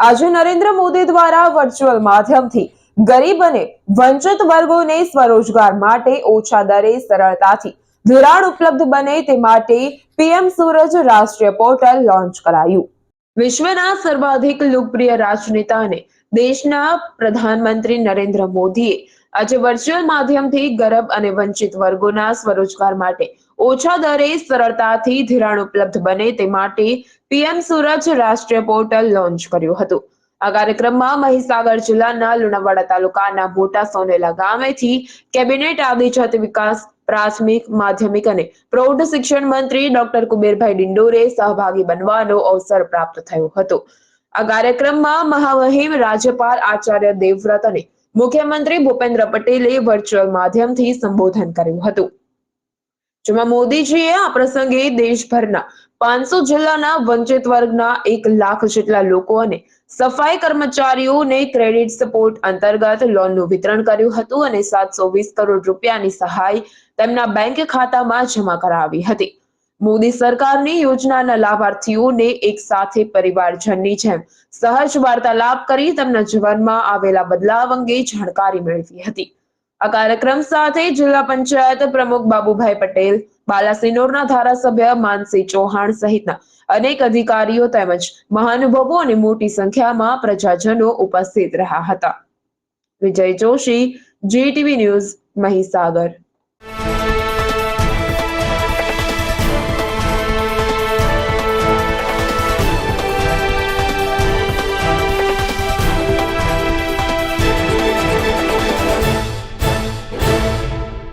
આજે નરેન્દ્ર મોદી દ્વારા વર્ચ્યુઅલ માધ્યમથી ગરીબ અને વંચિત વર્ગોને સ્વરોજગાર માટે ઓછા દરે સરળતાથી ધિરાણ ઉપલબ્ધ બને તે માટે પીએમ સૂરજ રાષ્ટ્રીય પોર્ટલ લોન્ચ કરાયું. વિશ્વના સર્વાધિક લોકપ્રિય રાજનેતા અને દેશના પ્રધાનમંત્રી નરેન્દ્ર મોદીએ આજે વર્ચ્યુઅલ માધ્યમથી ગરીબ અને વંચિત વર્ગોના સ્વરોજગાર માટે ઓછા દરે સરળતાથી ધિરાણ ઉપલબ્ધ બને તે માટે પીએમ સુરજ રાષ્ટ્રીય પોર્ટલ લોન્ચ કર્યું હતું. આ કાર્યક્રમમાં મહીસાગર જિલ્લાના લુણાવાડા તાલુકાના મોટા સોનેલા ગામેથી કેબિનેટ આદિજાતિ વિકાસ, પ્રાથમિક, માધ્યમિક અને પ્રૌઢ શિક્ષણ મંત્રી ડોક્ટર કુબેરભાઈ ડિંડોરે સહભાગી બનવાનો અવસર પ્રાપ્ત થયો હતો. આ કાર્યક્રમમાં મહામહિમ રાજ્યપાલ આચાર્ય દેવવ્રત અને મુખ્યમંત્રી ભૂપેન્દ્ર પટેલે વર્ચ્યુઅલ માધ્યમથી સંબોધન કર્યું હતું. જેમાં મોદીજીએ આ પ્રસંગે દેશભરના પાંચસો જિલ્લાના વંચિત વર્ગના એક લાખ જેટલા લોકો અને સફાઈ કર્મચારીઓને ક્રેડિટ સપોર્ટ અંતર્ગત લોનનું વિતરણ કર્યું હતું અને સાતસો વીસ કરોડ રૂપિયાની સહાય તેમના બેંક ખાતામાં જમા કરાવી હતી. મોદી સરકારની યોજનાના લાભાર્થીઓને એક સાથે પરિવારજનની જેમ સહજ વાર્તાલાપ કરી તેમના જીવનમાં આવેલા બદલાવ અંગે જાણકારી મેળવી હતી. આ કાર્યક્રમ સાથે જિલ્લા પંચાયત પ્રમુખ બાબુભાઈ પટેલ બાલાસિનોરના ધારાસભ્ય માનસિંહ ચૌહાણ સહિતના અનેક અધિકારીઓ તેમજ મહાનુભાવો અને મોટી સંખ્યામાં પ્રજાજનો ઉપસ્થિત રહ્યા હતા. Vijay Joshi, GTV news Mahisagar.